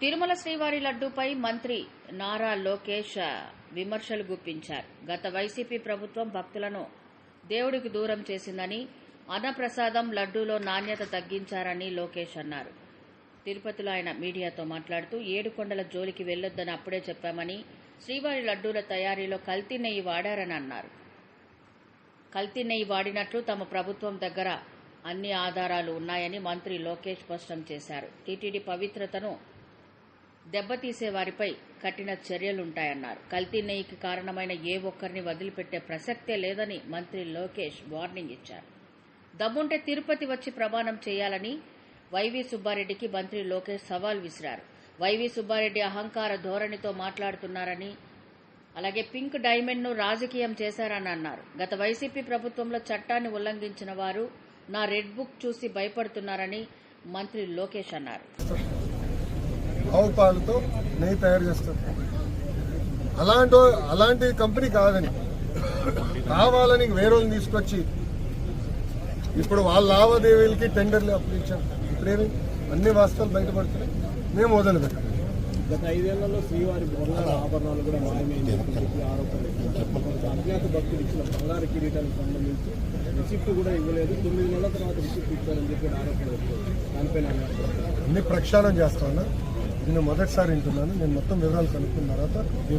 తిరుమల శ్రీవారి లడ్డూపై మంత్రి నారా లోకేష్ విమర్శలు గుప్పించారు. గత వైసీపీ ప్రభుత్వం భక్తులను దేవుడికి దూరం చేసిందని అన్నప్రసాదం లడ్డూలో నాణ్యత తగ్గించారని లోకేష్ అన్నారు. తిరుపతిలో ఆయన మీడియాతో మాట్లాడుతూ ఏడుకొండల జోలికి వెళ్ళొద్దని అప్పుడే చెప్పామని శ్రీవారి లడ్డూల తయారీలో కల్తీ నెయ్యి వాడారని అన్నారు. కల్తీ నెయ్యి వాడినట్లు తమ ప్రభుత్వం దగ్గర అన్ని ఆధారాలు ఉన్నాయని మంత్రి లోకేష్ స్పష్టం చేశారు. టీటీడీ పవిత్రతను దెబ్బతీసే వారిపై కఠిన చర్యలుంటాయన్నారు. కల్తీ నెయ్యికి కారణమైన ఏ ఒక్కరిని వదిలిపెట్టే ప్రసక్తే లేదని మంత్రి లోకేష్ వార్నింగ్ ఇచ్చారు. దమ్ముంటే తిరుపతి వచ్చి ప్రమాణం చేయాలని వైవి సుబ్బారెడ్డికి మంత్రి లోకేష్ సవాల్ విసిరారు. వైవి సుబ్బారెడ్డి అహంకార ధోరణితో మాట్లాడుతున్నారని అలాగే పింక్ డైమండ్ను రాజకీయం చేశారని అన్నారు. గత వైసీపీ ప్రభుత్వంలో చట్టాన్ని ఉల్లంఘించిన వారు నా రెడ్ బుక్ చూసి భయపడుతున్నారని మంత్రి లోకేష్ అన్నారు. ఆవు పాలతో నెయ్యి తయారు చేస్తారు. అలాంటి అలాంటి కంపెనీ కాదని. కావాలని వేరే వాళ్ళని తీసుకొచ్చి ఇప్పుడు వాళ్ళ లావాదేవీలకి టెండర్లు అప్పించాం ఇప్పుడేమి? అన్ని వాస్తవాలు బయటపడుతున్నాయి. మేము వదిలి పెట్టాం గత ఐదేళ్ళలో శ్రీవారి బంగారు ఆభరణాలు కూడా మాయమైంది. అజ్ఞాత భక్తులు ఇచ్చిన బంగారు కిరీటానికి సంబంధించి రిసిప్ట్ కూడా ఇవ్వలేదు. తొమ్మిది నెలల తర్వాత రిసిప్ట్ ఇచ్చారని చెప్పి ఆరోపణలు దానిపైన అన్ని ప్రక్షాళన చేస్తా ఉన్నా నేను మొదటిసారి వింటున్నాను. నేను మొత్తం వివరాలు కనుక్కున్న తర్వాత మీ